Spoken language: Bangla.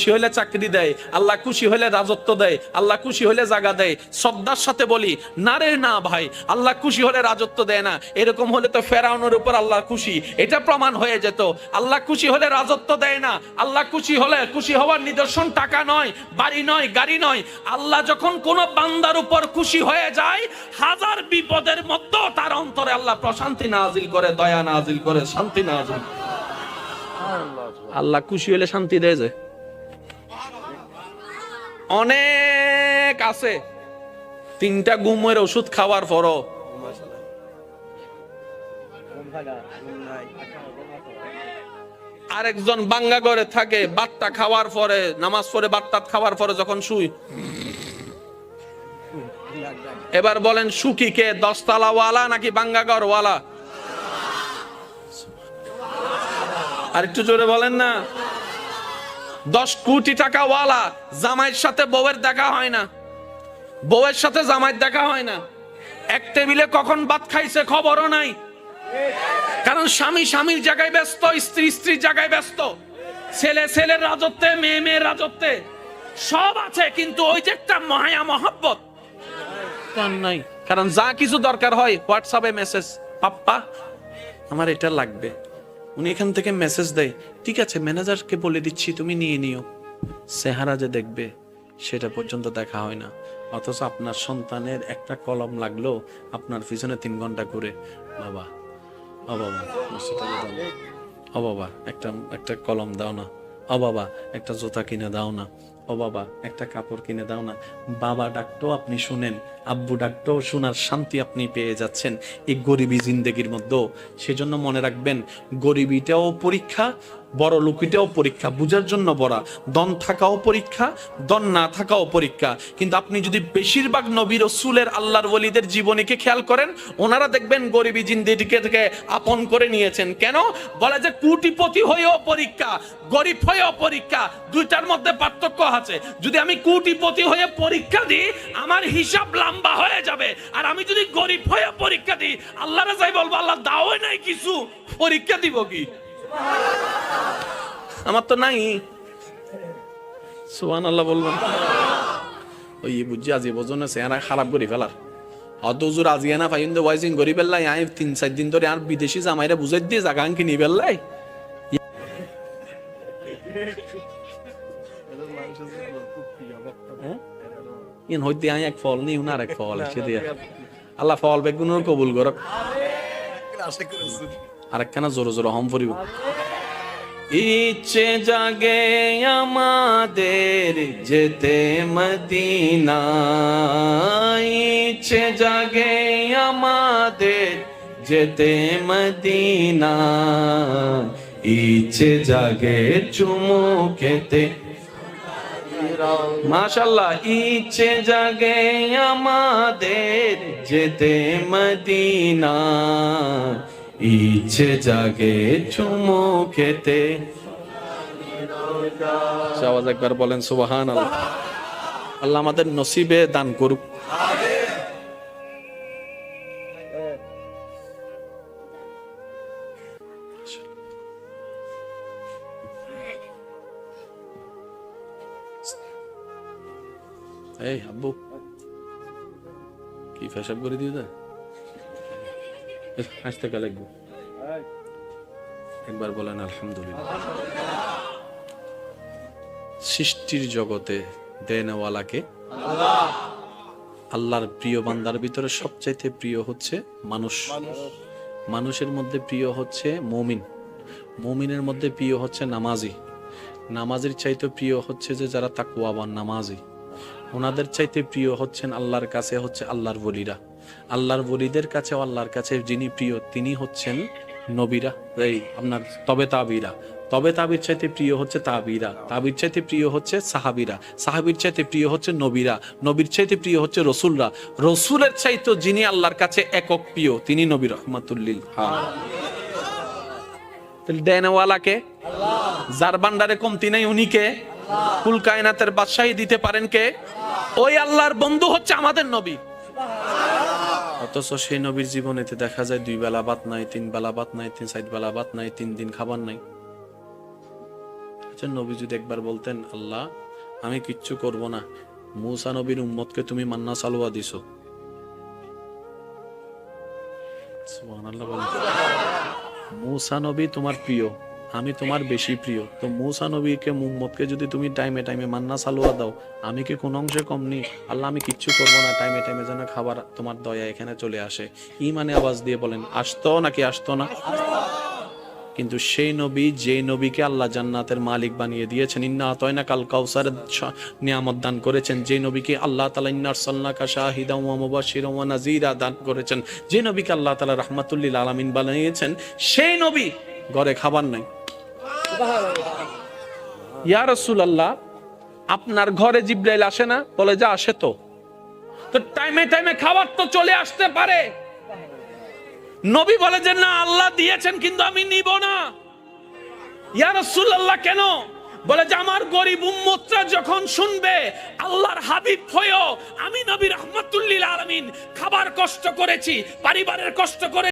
খুশি হলে চাকরি দেয় আল্লাহ খুশি হলে রাজত্ব দেয় আল্লাহ খুশি হলে জায়গা দেয়। শ্রদ্ধার সাথে বলি না রে না ভাই আল্লাহ খুশি হলে রাজত্ব দেয় না। এরকম হলে তো ফেরাউনের উপর আল্লাহ খুশি। এটা প্রমাণ হয়ে যেত। আল্লাহ খুশি হলে রাজত্ব দেয় না। আল্লাহ খুশি হলে খুশি হওয়ার নিদর্শন টাকা নয় বাড়ি নয় গাড়ি নয়। আল্লাহ যখন কোন বান্দার উপর খুশি হয়ে যায় হাজার বিপদের মধ্যেও তার অন্তরে আল্লাহ প্রশান্তি নাজিল করে দয়া নাজিল করে শান্তি নাজিল। আল্লাহ খুশি হলে শান্তি দেয় যে। অনেক আছে। তিনটা গুমের ওষুধ খাওয়ার পরও। আরেকজন বাঙ্গা ঘরে থাকে বাত্তা খাওয়ার পরে, নামাজ পড়ে বাত্তা খাওয়ার পরে যখন শুই, এবার বলেন, সুখী কে? দশতলা ওয়ালা নাকি বাঙ্গাগর ওয়ালা আর একটু জোরে বলেন না। দশ কোটি টাকা ওয়ালা জামাইয়ের সাথে বউয়ের দেখা হয় না। বউয়ের সাথে জামাইয়ের দেখা হয় না। এক টেবিলে কখন ভাত খাইছে খবরও নাই। কারণ স্বামী স্বামীর জায়গায় ব্যস্ত, স্ত্রী স্ত্রীর জায়গায় ব্যস্ত। ছেলে ছেলের রাজত্বে, মেয়ে মেয়ের রাজত্বে। সব আছে, কিন্তু ওই যে একটা মায়া মহাব্বত। নাই। কারণ যা কিছু দরকার হয় হোয়াটসঅ্যাপে মেসেজ পাপ্পা, আমার এটা লাগবে। উনি এখান থেকে মেসেজ দেয়, ঠিক আছে ম্যানেজারকে বলে দিচ্ছি, তুমি নিয়ে নিও। সেহারা যে দেখবে, সেটা পর্যন্ত দেখা হয় না। অথচ আপনার সন্তানের একটা কলম লাগল আপনার পিছনে তিন ঘণ্টা করে বাবা অবাবা বাবা সেটা দাও না। ও বাবা, একটা একটা কলম দাও না। অবাবা বাবা, একটা জুতা কিনে দাও না। ও বাবা, একটা কাপড় কিনে দাও না। বাবা ডাকটাও আপনি শুনেন। আব্বু ডাকটাও শোনার শান্তি আপনি পেয়ে যাচ্ছেন। এই গরিবী জিন্দেগির মধ্যেও। সেজন্য মনে রাখবেন, গরিবিটাও পরীক্ষা বড় লুকিটাও পরীক্ষা, বুঝার জন্য বড়া। দন থাকাও পরীক্ষা দন না থাকাও পরীক্ষা। কিন্তু আপনি যদি বেশিরভাগ নবী রসুলের আল্লাহর ওলিদের জীবনীকে খেয়াল করেন? ওনারা দেখবেন গরিবী জিন্দিগিকে থেকে আপন করে নিয়েছেন। কেন? বলে যে কুটিপতি হয়েও পরীক্ষা, গরিব হয়েও পরীক্ষা, দুইটার মধ্যে পার্থক্য আছে। যদি আমি কুটিপতি হয়ে পরীক্ষা দিই, আমার হিসাব লম্বা হয়ে যাবে। আর আমি যদি গরিব হয়ে পরীক্ষা দিই আল্লাহ যাই বলব, আল্লাহ দাও নাই কিছু, পরীক্ষা দিব কি? আমার তো নাই। সুহান আল্লাহ বলবেন। ওই বুঝছি আজি বোঝনে চেহারা খারাপ করে ফেলার। অত জোর আজি না পাইন দে ওয়াইজিং গরি পেল্লাই আই, তিন, চার দিন ধরে আর বিদেশি জামাইরা বুঝাই দিয়ে জাগা কিনি পেল্লাই ইন হইতে আই এক ফল নি, উনার এক ফল সে দিয়া। আল্লাহ ফল বেগুনের কবুল করক। আরেকখানা জোরে জোরে হম পড়িব। ইচ্ছে জাগে আমাদের যেতে মদিনা ইচ্ছে জাগে আমাদের যেতে মদিনা ইচ্ছে জাগে চুমু খেতে মাশাল্লাহ ইচ্ছে জাগে আমাদের যেতে মদিনা ইচ্ছে জাগে চুমু খেতে। আওয়াজ একবার বলেন সুবাহান আল্লাহ আল্লাহ আমাদের নসিবে দান করুক। এই আব্বু, কি ফেসাব করে দিয়ে দেয়? একবার বলেন আলহামদুলিল্লাহ। সৃষ্টির জগতে দেনওয়ালাকে আল্লাহর প্রিয় বান্দার ভিতরে সবচাইতে প্রিয় হচ্ছে মানুষ। মানুষের মধ্যে প্রিয় হচ্ছে মমিন। মমিনের মধ্যে প্রিয় হচ্ছে নামাজি। নামাজির চাইতে প্রিয় হচ্ছে যে যারা তাকুয়াবান নামাজি। ওনাদের চাইতে প্রিয় হচ্ছেন আল্লাহর কাছে হচ্ছে আল্লাহর বলিরা আল্লাহর বলিদের কাছে আল্লাহর কাছে যিনি প্রিয় তিনি হচ্ছেন নবীরা। এই আপনার তবে তাবিরা। তবে তাবির চাইতে প্রিয় হচ্ছে তাবিরা। তাবির চাইতে প্রিয় হচ্ছে সাহাবিরা। সাহাবির চাইতে প্রিয় হচ্ছে নবীরা। নবীর চাইতে প্রিয় হচ্ছে রসুলরা। রসুলের চাইতে যিনি আল্লাহর কাছে একক প্রিয় তিনি নবী রহমাতুল্লিল। দেনওয়ালাকে যার বান্ডারে কমতি নাই উনি কে? কুল কায়নাতের বাদশাহী দিতে পারেন কে? ওই আল্লাহর বন্ধু হচ্ছে আমাদের নবী। অথচ সেই নবীর জীবনেতে দেখা যায় দুই বেলা ভাত নাই, তিন বেলা ভাত নাই, তিন সাইড বেলা ভাত নাই, তিন দিন খাবার নাই। যে নবী যদি একবার বলতেন, আল্লাহ, আমি কিচ্ছু করব না। মুসা নবীর উম্মতকে তুমি মান্না সালোয়া দিছো। মুসা নবী তোমার প্রিয়। আমি তোমার বেশি প্রিয়। তো মৌসা নবীকে মুম্মদকে যদি তুমি টাইমে টাইমে মান্না সালোয়া দাও, আমি কি কোন অংশে কম নেই আল্লাহ, আমি কিচ্ছু করব না। টাইমে টাইমে যেন খাবার তোমার দয়া এখানে চলে আসে। ইমানে আওয়াজ দিয়ে বলেন, আসতো নাকি আসতো না? কিন্তু সেই নবী যে নবীকে আল্লাহ জান্নাতের মালিক বানিয়ে দিয়েছেন, ইন্না আতয়না কাল কাউসার নিয়ামত দান করেছেন। যে নবীকে আল্লাহ তালা ইন্নার সাল্লাকা শাহিদা মুবাশশিরা ওয়া দান করেছেন। যে নবীকে আল্লাহ তালা রাহমাতুল্লিল আলামিন বানিয়েছেন, সেই নবী ঘরে খাবার নাই। ইয়া আপনার ঘরে জিব্রাইল আসে না? বলে, যা, আসে তো। টাইমে টাইমে খাবার তো চলে আসতে পারে। নবী বলে যে, না, আল্লাহ দিয়েছেন, কিন্তু আমি নিব না। ইয়া রাসূলুল্লাহ কেন? বলে যে, আমার গরিব উম্মতরা যখন শুনবে, আল্লাহর হাবিব হয়েও আমি নবী রহমাতুল্লিল আলামিন খাবার কষ্ট করেছি, পরিবারের কষ্ট করে